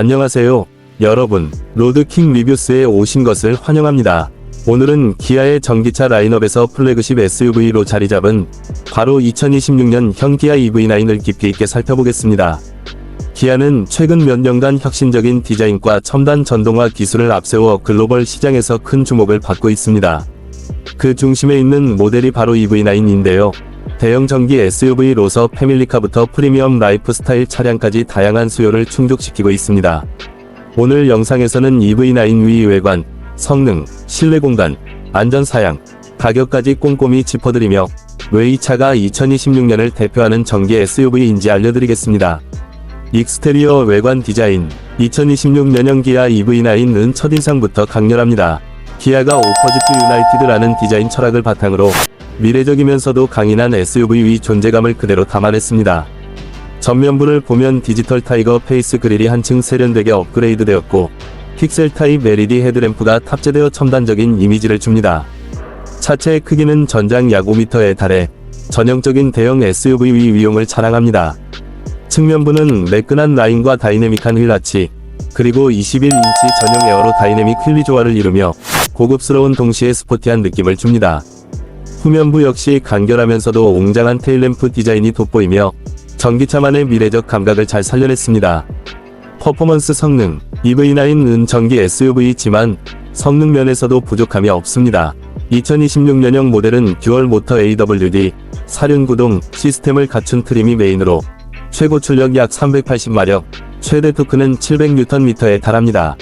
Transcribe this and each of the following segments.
안녕하세요. 여러분, 로드킹 리뷰스에 오신 것을 환영합니다. 오늘은 기아의 전기차 라인업에서 플래그십 SUV로 자리 잡은 바로 2026년 형 기아 EV9을 깊이 있게 살펴보겠습니다. 기아는 최근 몇 년간 혁신적인 디자인과 첨단 전동화 기술을 앞세워 글로벌 시장에서 큰 주목을 받고 있습니다. 그 중심에 있는 모델이 바로 EV9인데요. 대형 전기 SUV로서 패밀리카부터 프리미엄 라이프스타일 차량까지 다양한 수요를 충족시키고 있습니다. 오늘 영상에서는 EV9 위 외관, 성능, 실내 공간, 안전 사양, 가격까지 꼼꼼히 짚어드리며 왜 이 차가 2026년을 대표하는 전기 SUV인지 알려드리겠습니다. 익스테리어 외관 디자인 2026년형 기아 EV9은 첫인상부터 강렬합니다. 기아가 오퍼지트 유나이티드라는 디자인 철학을 바탕으로 미래적이면서도 강인한 SUV의 존재감을 그대로 담아냈습니다. 전면부를 보면 디지털 타이거 페이스 그릴이 한층 세련되게 업그레이드 되었고 픽셀 타입 LED 헤드램프가 탑재되어 첨단적인 이미지를 줍니다. 차체의 크기는 전장 약 5m에 달해 전형적인 대형 SUV 위용을 자랑합니다. 측면부는 매끈한 라인과 다이내믹한 휠라치, 그리고 21인치 전용 에어로 다이내믹 휠리 조화를 이루며 고급스러운 동시에 스포티한 느낌을 줍니다. 후면부 역시 간결하면서도 웅장한 테일램프 디자인이 돋보이며 전기차만의 미래적 감각을 잘 살려냈습니다. 퍼포먼스 성능 EV9은 전기 SUV이지만 성능 면에서도 부족함이 없습니다. 2026년형 모델은 듀얼 모터 AWD 사륜 구동 시스템을 갖춘 트림이 메인으로 최고 출력 약 380마력, 최대 토크는 700Nm에 달합니다.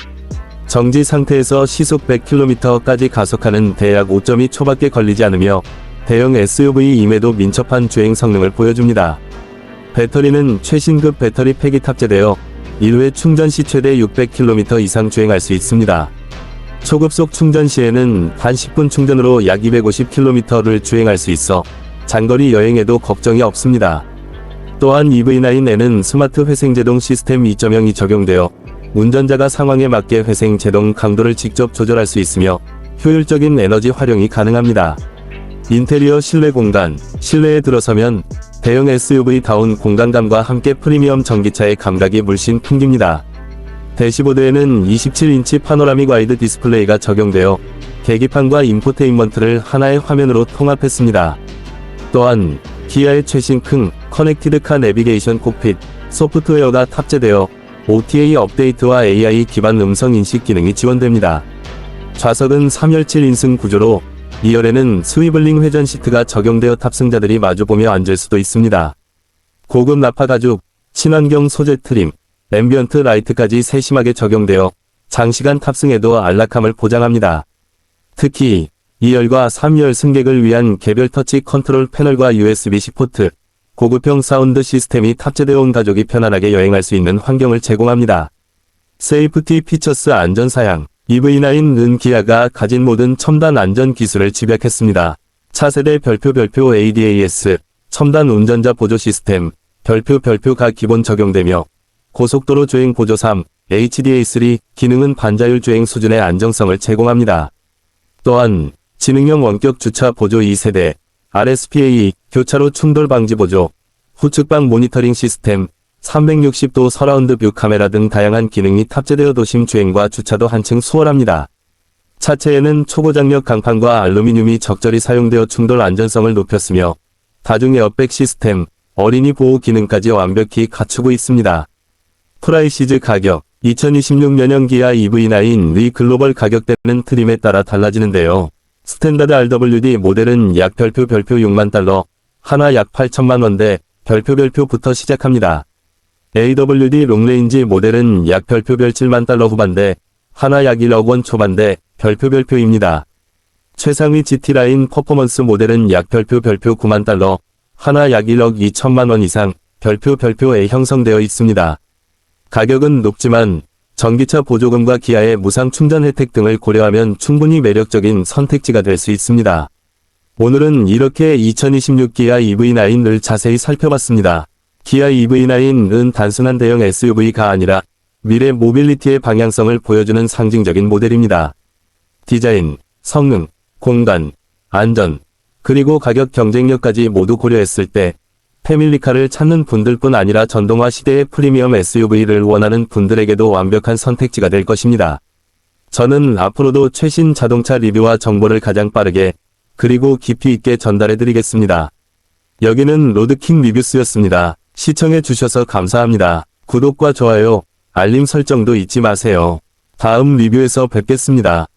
정지 상태에서 시속 100km까지 가속하는 대략 5.2 초밖에 걸리지 않으며 대형 SUV임에도 민첩한 주행 성능을 보여줍니다. 배터리는 최신급 배터리 팩이 탑재되어 1회 충전 시 최대 600km 이상 주행할 수 있습니다. 초급속 충전 시에는 단 10분 충전으로 약 250km를 주행할 수 있어 장거리 여행에도 걱정이 없습니다. 또한 EV9에는 스마트 회생 제동 시스템 2.0이 적용되어 운전자가 상황에 맞게 회생 제동 강도를 직접 조절할 수 있으며 효율적인 에너지 활용이 가능합니다. 인테리어 실내 공간, 실내에 들어서면 대형 SUV다운 공간감과 함께 프리미엄 전기차의 감각이 물씬 풍깁니다. 대시보드에는 27인치 파노라믹 와이드 디스플레이가 적용되어 계기판과 인포테인먼트를 하나의 화면으로 통합했습니다. 또한 기아의 최신 큰 커넥티드 카 내비게이션 콕핏 소프트웨어가 탑재되어 OTA 업데이트와 AI 기반 음성 인식 기능이 지원됩니다. 좌석은 3열칠 인승 구조로 2열에는 스위블링 회전 시트가 적용되어 탑승자들이 마주보며 앉을 수도 있습니다. 고급 나파 가죽, 친환경 소재 트림, 앰비언트 라이트까지 세심하게 적용되어 장시간 탑승에도 안락함을 보장합니다. 특히 2열과 3열 승객을 위한 개별 터치 컨트롤 패널과 USB-C 포트, 고급형 사운드 시스템이 탑재되어 온 가족이 편안하게 여행할 수 있는 환경을 제공합니다. 세이프티 피처스 안전사양 EV9은 기아가 가진 모든 첨단 안전 기술을 집약했습니다. 차세대 별표 별표 ADAS, 첨단 운전자 보조 시스템, 별표 별표가 기본 적용되며 고속도로 주행 보조 3, HDA3 기능은 반자율 주행 수준의 안정성을 제공합니다. 또한 지능형 원격 주차 보조 2세대, RSPA, 교차로 충돌 방지 보조, 후측방 모니터링 시스템, 360도 서라운드 뷰 카메라 등 다양한 기능이 탑재되어 도심 주행과 주차도 한층 수월합니다. 차체에는 초고장력 강판과 알루미늄이 적절히 사용되어 충돌 안전성을 높였으며 다중 에어백 시스템, 어린이 보호 기능까지 완벽히 갖추고 있습니다. 프라이시즈 가격 2026년형 기아 EV9의 글로벌 가격대는 트림에 따라 달라지는데요. 스탠다드 RWD 모델은 약 별표 별표 6만 달러, 하나 약 8천만 원대, 별표 별표부터 시작합니다. AWD 롱레인지 모델은 약 별표 별 7만 달러 후반대, 하나 약 1억 원 초반대, 별표 별표입니다. 최상위 GT라인 퍼포먼스 모델은 약 별표 별표 9만 달러, 하나 약 1억 2천만 원 이상, 별표 별표에 형성되어 있습니다. 가격은 높지만 전기차 보조금과 기아의 무상 충전 혜택 등을 고려하면 충분히 매력적인 선택지가 될 수 있습니다. 오늘은 이렇게 2026 기아 EV9을 자세히 살펴봤습니다. 기아 EV9은 단순한 대형 SUV가 아니라 미래 모빌리티의 방향성을 보여주는 상징적인 모델입니다. 디자인, 성능, 공간, 안전, 그리고 가격 경쟁력까지 모두 고려했을 때 패밀리카를 찾는 분들뿐 아니라 전동화 시대의 프리미엄 SUV를 원하는 분들에게도 완벽한 선택지가 될 것입니다. 저는 앞으로도 최신 자동차 리뷰와 정보를 가장 빠르게 그리고 깊이 있게 전달해 드리겠습니다. 여기는 로드킹 리뷰스였습니다. 시청해 주셔서 감사합니다. 구독과 좋아요, 알림 설정도 잊지 마세요. 다음 리뷰에서 뵙겠습니다.